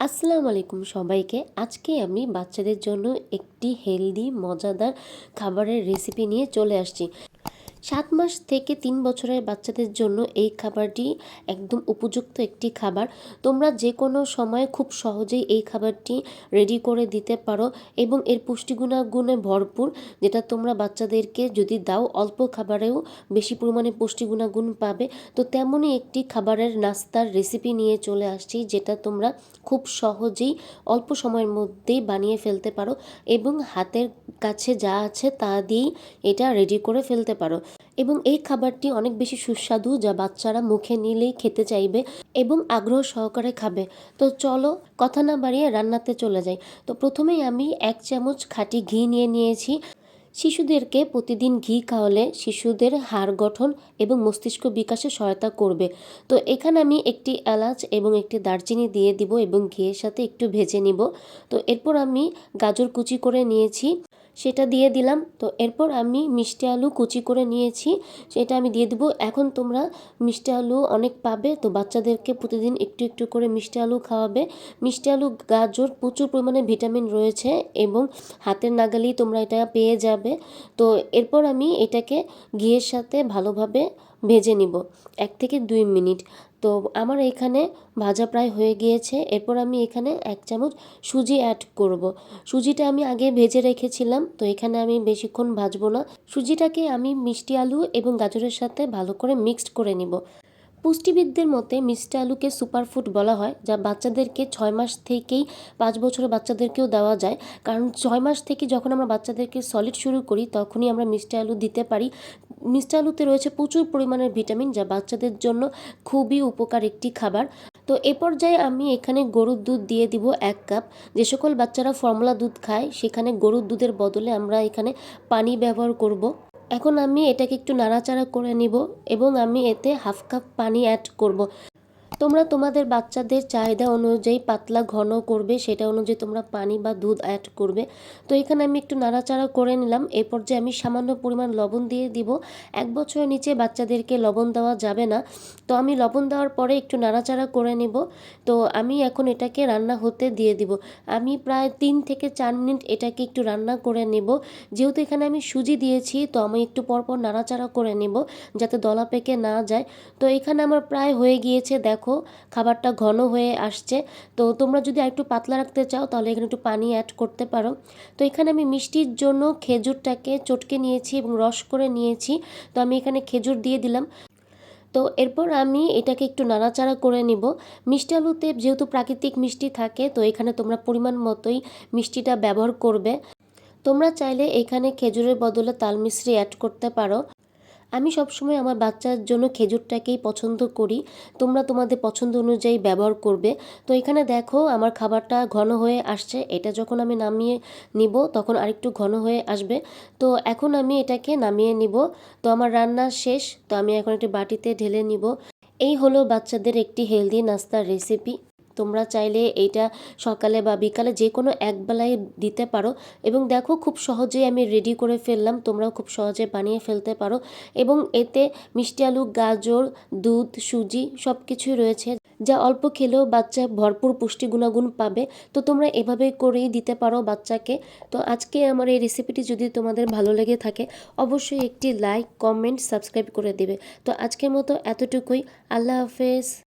আসসালামু আলাইকুম সবাইকে। আজকে আমি বাচ্চাদের জন্য একটি হেলদি, মজাদার খাবারের রেসিপি নিয়ে চলে আসছি। সাত মাস থেকে তিন বছরের বাচ্চাদের জন্য এই খাবারটি একদম উপযুক্ত একটি খাবার। তোমরা যে কোনো সময় খুব সহজেই এই খাবারটি রেডি করে দিতে পারো এবং এর পুষ্টিগুণাগুণে ভরপুর, যেটা তোমরা বাচ্চাদেরকে যদি দাও, অল্প খাবারেও বেশি পরিমাণে পুষ্টিগুণাগুণ পাবে। তো তেমনই একটি খাবারের নাস্তার রেসিপি নিয়ে চলে আসছি, যেটা তোমরা খুব সহজেই অল্প সময়ের মধ্যেই বানিয়ে ফেলতে পারো এবং হাতের কাছে যা আছে তা দিয়েই এটা রেডি করে ফেলতে পারো। এবং এই খাবারটি অনেক বেশি সুস্বাদু যা বাচ্চারা মুখে নিলেই খেতে চাইবে এবং আগ্রহ সহকারে খাবে। তো চলো কথা না বাড়িয়ে রান্নাতে চলে যাই। তো প্রথমেই আমি এক চামচ খাঁটি ঘি নিয়ে নিয়েছি। শিশুদেরকে প্রতিদিন ঘি খাওয়ালে শিশুদের হাড় গঠন এবং মস্তিষ্ক বিকাশে সহায়তা করবে। তো এখানে আমি একটি এলাচ এবং একটি দারচিনি দিয়ে দিব এবং ঘিয়ের সাথে একটু ভেজে নিব। তো এরপর আমি গাজর কুচি করে নিয়েছি। সেটা দিয়ে দিলাম। তো এরপর আমি মিষ্টি আলু কুচি করে নিয়েছি। সেটা আমি দিয়ে দেবো। এখন তোমরা মিষ্টি আলু অনেক পাবে। তো বাচ্চাদেরকে প্রতিদিন একটু একটু করে মিষ্টি আলু খাওয়াবে। মিষ্টি আলু, গাজর প্রচুর পরিমাণে ভিটামিন রয়েছে এবং হাতের নাগালেই তোমরা এটা পেয়ে যাবে। তো এরপর আমি এটাকে ঘিয়ের সাথে ভালোভাবে ভেজে নিব। এক থেকে দুই মিনিট। তো আমার এখানে ভাজা প্রায় হয়ে গিয়েছে। এরপর আমি এখানে এক চামচ সুজি অ্যাড করব। সুজিটা আমি আগে ভেজে রেখেছিলাম, তো এখানে আমি বেশিক্ষণ ভাজবো না। সুজিটাকে আমি মিষ্টি আলু এবং গাজরের সাথে ভালো করে মিক্সড করে নিব। পুষ্টিবিদদের মতে মিষ্টি আলুকে সুপারফুড বলা হয়, যা বাচ্চাদেরকে ছয় মাস থেকেই, পাঁচ বছরের বাচ্চাদেরকেও দেওয়া যায়। কারণ ছয় মাস থেকে যখন আমরা বাচ্চাদেরকে সলিড শুরু করি, তখনই আমরা মিষ্টি আলু দিতে পারি। মিষ্টি আলুতে রয়েছে প্রচুর পরিমাণের ভিটামিন যা বাচ্চাদের জন্য খুবই উপকার একটি খাবার। তো এ পর্যায়ে আমি এখানে গরুর দুধ দিয়ে দিব এক কাপ। যে সকল বাচ্চারা ফর্মুলা দুধ খায়, সেখানে গরুর দুধের বদলে আমরা এখানে পানি ব্যবহার করব। এখন আমি এটাকে একটু নাড়াচাড়া করে নিব এবং আমি এতে হাফ কাপ পানি অ্যাড করব। তোমরা তোমাদের বাচ্চাদের চাহিদা অনুযায়ী পাতলা ঘন করবে, সেটা অনুযায়ী তোমরা পানি বা দুধ অ্যাড করবে। তো এখানে আমি একটু নাড়াচাড়া করে নিলাম। এই পর্যায়ে আমি সামান্য পরিমাণ লবণ দিয়ে দিব। এক বছরের নিচে বাচ্চাদেরকে লবণ দেওয়া যাবে না। তো আমি লবণ দেওয়ার পরে একটু নাড়াচাড়া করে নিব। তো আমি এখন এটাকে রান্না হতে দিয়ে দিব। আমি প্রায় তিন থেকে চার মিনিট এটাকে একটু রান্না করে নেব। যেহেতু এখানে আমি সুজি দিয়েছি, তো আমি একটু পরপর নাড়াচাড়া করে নেব, যাতে দলা পেকে না যায়। তো এখানে আমার প্রায় হয়ে গিয়েছে, দেখো। দেখো, খাবারটা ঘন হয়ে আসছে। তো তোমরা যদি একটু পাতলা রাখতে চাও, তাহলে এখানে একটু পানি অ্যাড করতে পারো। তো এখানে আমি মিষ্টির জন্য খেজুরটাকে চটকে নিয়েছি এবং রস করে নিয়েছি। তো আমি এখানে খেজুর দিয়ে দিলাম। তো এরপর আমি এটাকে একটু নাড়াচাড়া করে নিব। মিষ্টি আলুতে যেহেতু প্রাকৃতিক মিষ্টি থাকে, তো এখানে তোমরা পরিমাণ মতোই মিষ্টিটা ব্যবহার করবে। তোমরা চাইলে এখানে খেজুরের বদলে তাল মিশ্রি অ্যাড করতে পারো। আমি সবসময় আমার বাচ্চার জন্য খেজুরটাকেই পছন্দ করি। তোমরা তোমাদের পছন্দ অনুযায়ী ব্যবহার করবে। তো এখানে দেখো আমার খাবারটা ঘন হয়ে আসছে। এটা যখন আমি নামিয়ে নিব তখন আরেকটু ঘন হয়ে আসবে। তো এখন আমি এটাকে নামিয়ে নিব। তো আমার রান্না শেষ। তো আমি এখন একটি বাটিতে ঢেলে নিব। এই হলো বাচ্চাদের একটি হেলদি নাস্তার রেসিপি তোমরা চাইলে এইটা সকালে বা বিকালে যে কোনো একবেলায় দিতে পারো। এবং দেখো, খুব সহজেই আমি রেডি করে ফেললাম। তোমরাও খুব সহজে বানিয়ে ফেলতে পারো। এবং এতে মিষ্টি আলু, গাজর, দুধ, সুজি সব কিছুই রয়েছে। যা অল্প খেলেও বাচ্চা ভরপুর পুষ্টি গুণাগুণ পাবে। তো তোমরা এভাবে করেই দিতে পারো বাচ্চাকে। তো আজকে আমার এই রেসিপিটি যদি তোমাদের ভালো লেগে থাকে, অবশ্যই একটি লাইক কমেন্ট সাবস্ক্রাইব করে দেবে। তো আজকের মতো এতটুকুই। আল্লাহ হাফেজ।